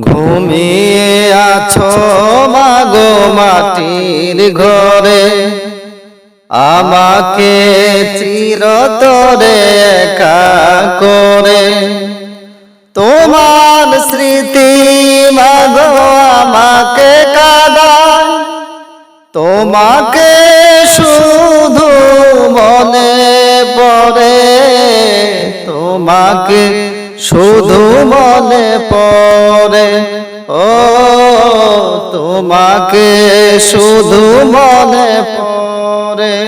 ঘুমিয়ে আছো মাগো মাটির ঘরে। আমাকে চিরতরে একা করে। তোমার স্মৃতি মাগো আমাকে কাদায়। তোমাকে শুধু মনে পড়ে। তোমাকে শুধু মনে পড়ে। তোমাকে শুধু মনে পড়ে।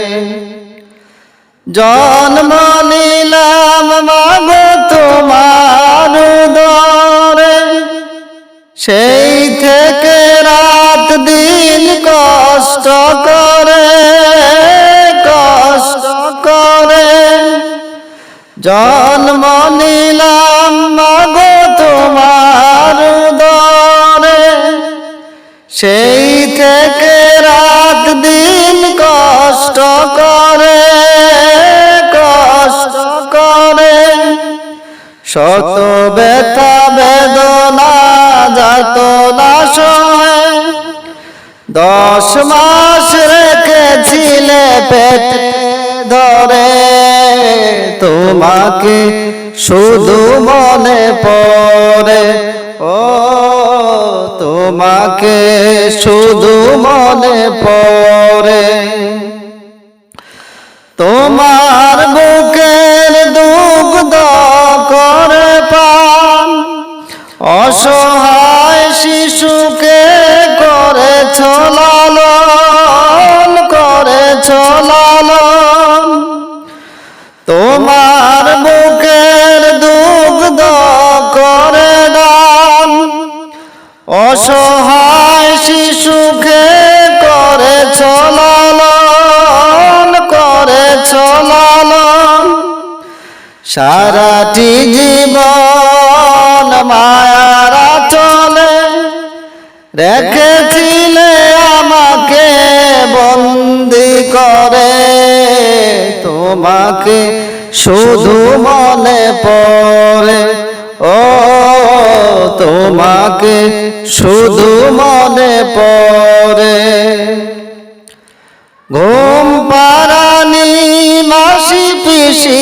জন্ম নিলাম মাগো তোমার দরে। সেই থেকে রাত দিন কষ্ট করে কষ্ট করে। জন্ম শুধু মনে পড়ে। ও তোমাকে শুধু মনে পড়ে। শুধু মনে পড়ে, ও, তোমাকে শুধু মনে পড়ে। ঘুম পারানি মাসি পিসি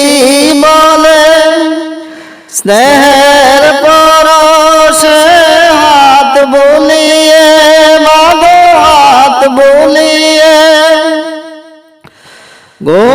বলে, স্নেহের পরশে হাত বলিয়ে, মাগো হাত বলিয়ে। ঘুম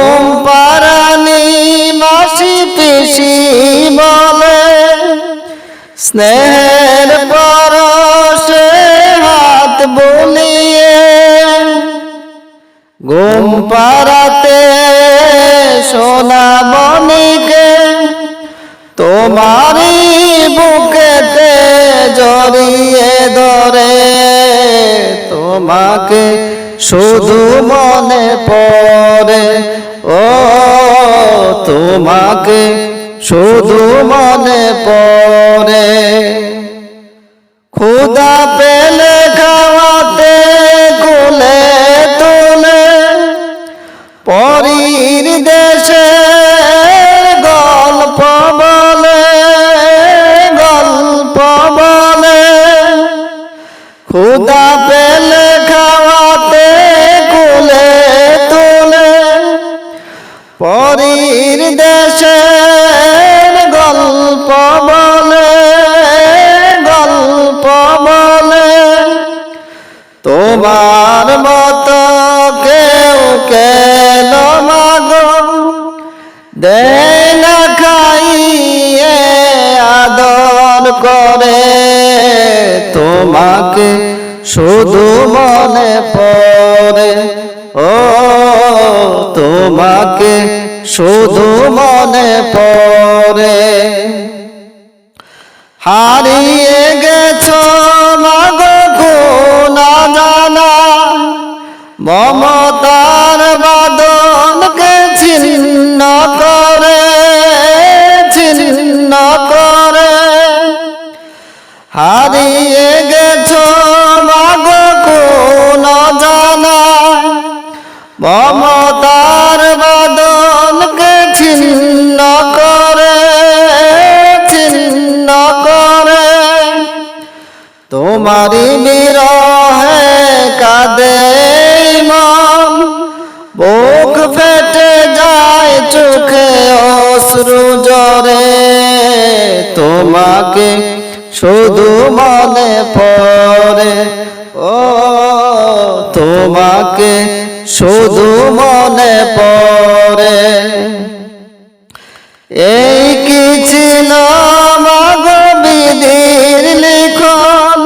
তোমাকে শুধু মনে পড়ে। খুদা পেলে তোমাকে শুধু মনে পড়ে। হারিয়ে গেছো মাগো না জানা। মমতার বাদনকে ছিন্ন করে ছিন্ন করে। হারিয়ে গেছো মাগো কোন জানা। মমতার তোমাকে শুধু মনে পড়ে। এই কি ছিল বিধির লিখন?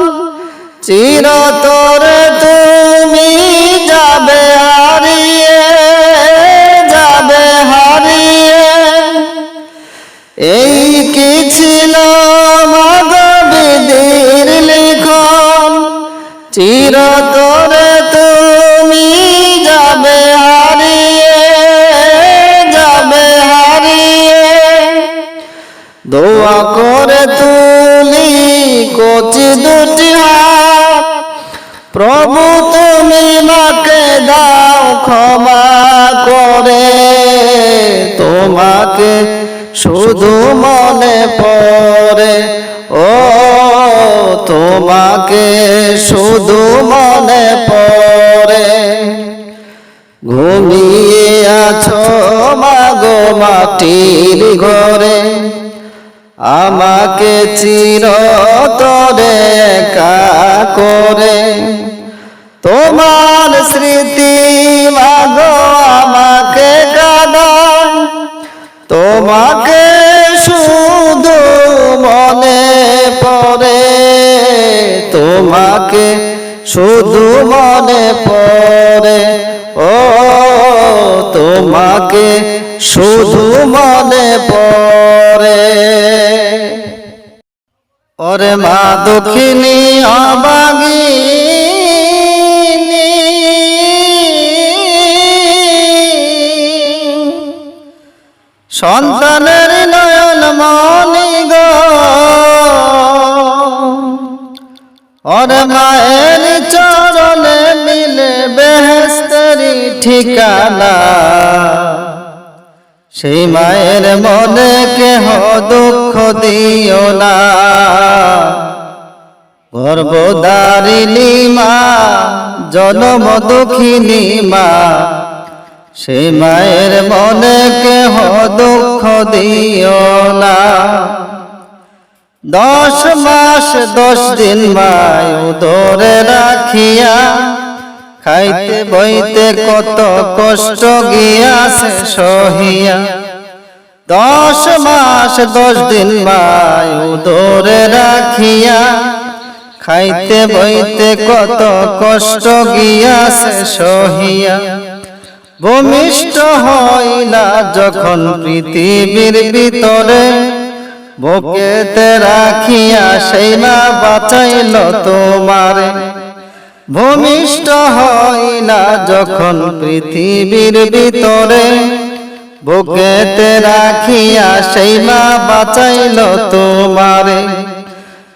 চিরতরে তুমি যাবে হারিয়ে যাবে হারিয়ে। এই কি ছিল বিধির লিখন? চিরতরে প্রভু, তুমি মাকে দাও ক্ষমা করে। তোমাকে শুধু মনে পড়ে। ও, তোমাকে শুধু মনে পড়ে। ঘুমিয়ে আছো মাগো মাটির ঘরে। আমাকে চিরতরে একা করে। তোমার স্মৃতি, মাগো, আমাকে কাদায় তোমাকে শুধু মনে পড়ে। তোমাকে শুধু মনে পড়ে। ও, তোমাকে শুধু মনে পড়ে। ওরে মা দক্ষিণী অবাগিনী সন্তানের নয়ন মনি গো। ওরে মায়ের চরণে মিলে বেহেস্তেরি ঠিকানা। সেই মায়ের মনে কেহ দুঃখ দিও না। গর্ভদারিণী মা, জনম দুঃখিনী মা সেই মায়ের মনে কেহ দুঃখ দিও না। দশ মাস, দশ দিন মায় উদরে রাখিয়া, খাইতে বইতে কত কষ্ট গিয়াছে সহিয়া। দশ মাস, দশ দিন মায় উদরে রাখিয়া, খাইতে বইতে কত কষ্ট গিয়াছে সহিয়া। ভূমিষ্ঠ হইলা যখন পৃথিবীর ভিতরে, বুকেতে রাখিয়া সেই মা বাঁচাইল তোমারে। ভূমিষ্ঠ হইলা যখন পৃথিবীর ভিতরে, বুকেতে রাখিয়া সেই মা বাঁচাইল তোমারে।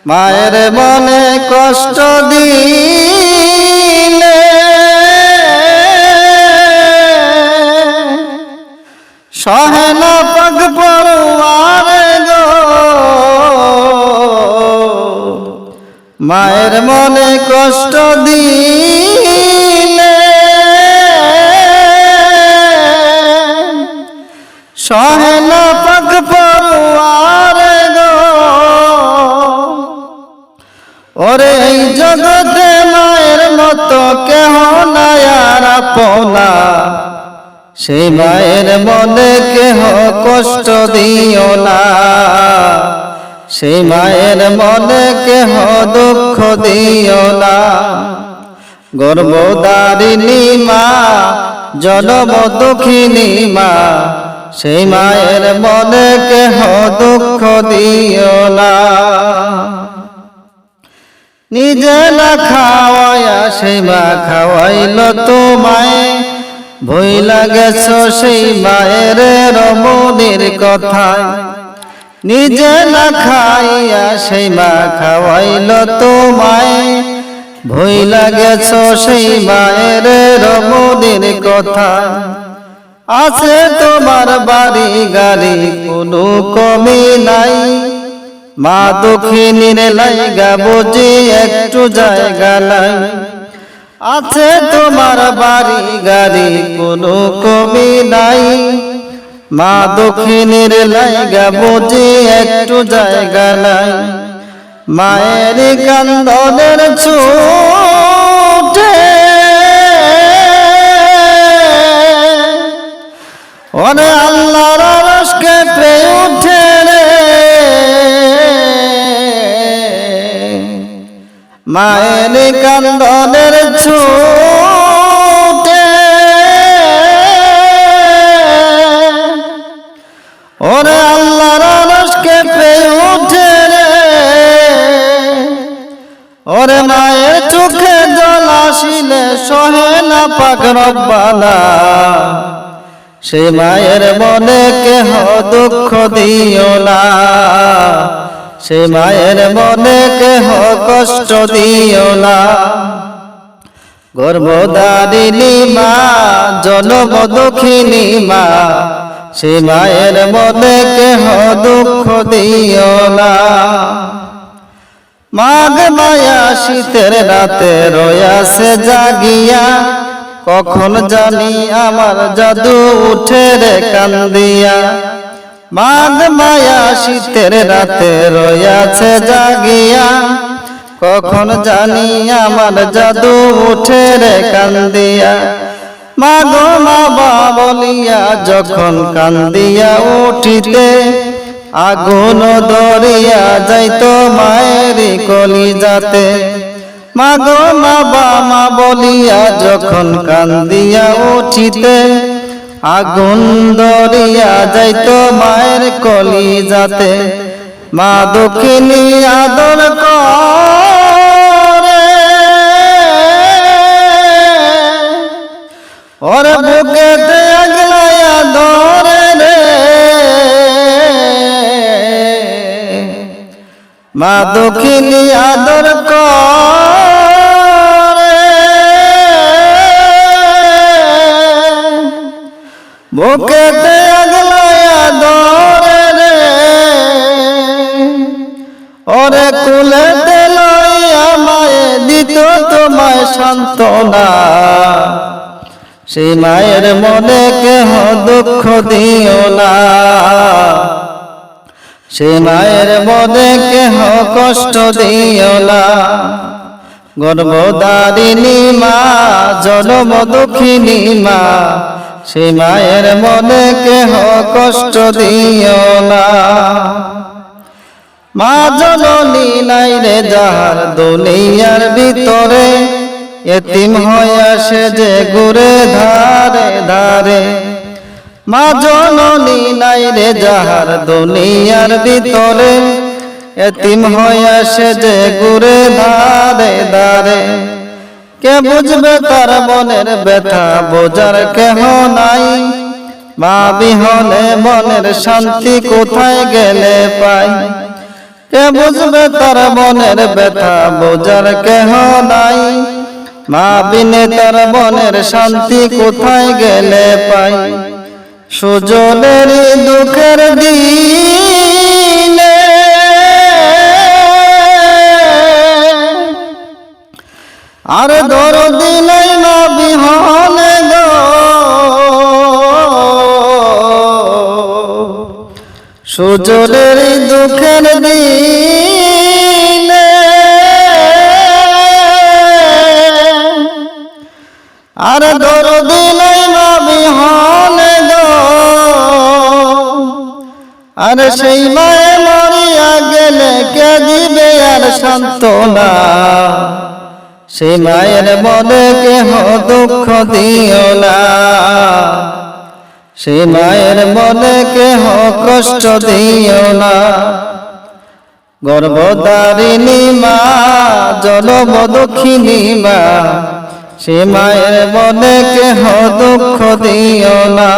মায়ের মনে কষ্ট দিলে সহেন পগ পড়ুয়ার গো। মায়ের মনে কষ্ট দিলে। সহেন পগ পড়ুয়ার গো। ওরে জগতে মায়ের মতো কেহ নায়ার আপনা সেই মায়ের মনে কেহ কষ্ট দিও না। সেই মায়ের মনে কেহ দুঃখ দিও না। গর্ভদারিণী মা, জনম দুঃখিনী মা, সেই মায়ের মনে কেহ দুঃখ দিও না। নিজে না খাওয়ায়া সেই মা খাওয়াইল তোমায়। ভইলা গেছ সেই মায়ের রমণীর কথায় নিজে না খাইয়া সেই মা খাওয়াইল তোমায়। ভইলা গেছ সেই মায়ের রমণীর কথা। আছে তোমার বাড়ি গাড়ি, কোনো কমি নাই। মা দক্ষিণীর লাইগা বুঝি একটু জায়গা নাই। আছে তোমার বাড়ি গাড়ি কোনো কমি নাই। মা দক্ষিণীর লাইগা বুঝি একটু জায়গা নাই। মায়ের কান্দনের ছুটে। ওরে আল্লাহর রসকে কেটে উঠে মায়ের কান্দনের ছুটে ওরে আল্লাহর রস কেটে উঠে রে। ওরে মায়ের চোখে জল আসিলে সহে না পাক রব্বানা। সে মায়ের মনে কেহ দুঃখ দিও না। সে মায়ের মনে কেহ কষ্ট দিও না। গর্ভদারিণী মা, জনম দুঃখিনী মা, সে মায়ের মনে কেহ দুঃখ দিও না। মাঘ মায়া শীতের রাতে রয়াছে জাগিয়া, কখন জানি আমার জাদু উঠে রে কান্দিয়া। মাঘ মায়া শীতের রাতে রয়াছে জাগিয়া, কখন জানি আমার জাদু উঠে রে কান্দিয়া। মা গো মা বলিয়া যখন কান্দিয়া উঠিতে, আগুন দরিয়া যাইত মায়ের কলি যাতে মা গো মা বা মা বলিয়া যখন কান্দিয়া উঠিতে আগুন দরিয়া যাইতো মায়ের কলি যাতে মা দক্ষিণী আদর করে। ওরে রে। মা দক্ষিণী আদর সান্ত্বনা। সেই মায়ের মনে কেহ দুঃখ দিও না। সে মায়ের মনে কেহ কষ্ট দিও না। গর্ভদারিণী মা, জনম দুঃখিনী মা, সে মায়ের মনে কেহ কষ্ট দিও না। মা জননী নাই রে যাহার দুনিয়ার ভিতরে। এতিম হয়ে সে যে ঘুরে ধারে ধারে। মা জননী নাই রে যাহার দুনিয়ার ভিতরে। এতিম হয়ে সে যে ঘুরে ধারে ধারে। কে বুঝবে তার মনের ব্যথা, বোঝার কেহ নাই। মা বিহনে মনের শান্তি কোথায় গেলে পাই? কে বুঝবে তার মনের ব্যথা, বোঝার কেহ নাই। মা বিনে তার মনের শান্তি কোথায় গেলে পাই? সুজনের দুঃখের দিনে। আর দর দিলাই না বিহনে সুজনের দুঃখের দিনে। আর দর দিলাই না বিহনে আর সেই মায়ে মরিয়া গেলে কে দিবে আর সান্ত্বনা? সে মায়ের মনে কেহ দুঃখ দিও না। সে মায়ের মনে কেহ কষ্ট দিও না। গর্ভদারিণী মা জলম দক্ষিণী মা সে মায়ের মনে কেহ দুঃখ দিও না।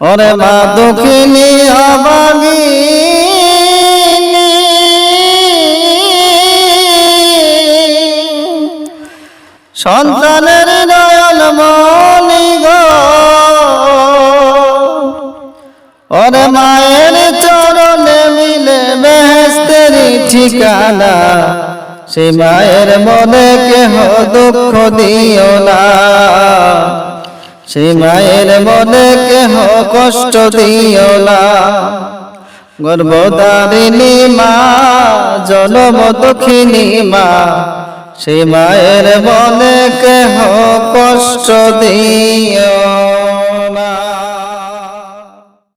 ওরে মা দক্ষিণী অবাগী সন্তানের নয়ন মনি গো। ওরে মায়ের চরণে মিলে ঠিকানা। সে মায়ের মনে কেহ দুঃখ দিও না। সে মায়ের মনে কেহ কষ্ট দিও না। গর্ভদারিণী মা, জনম দুঃখিনী মা সে মায়ের মনে কেহ কষ্ট দিও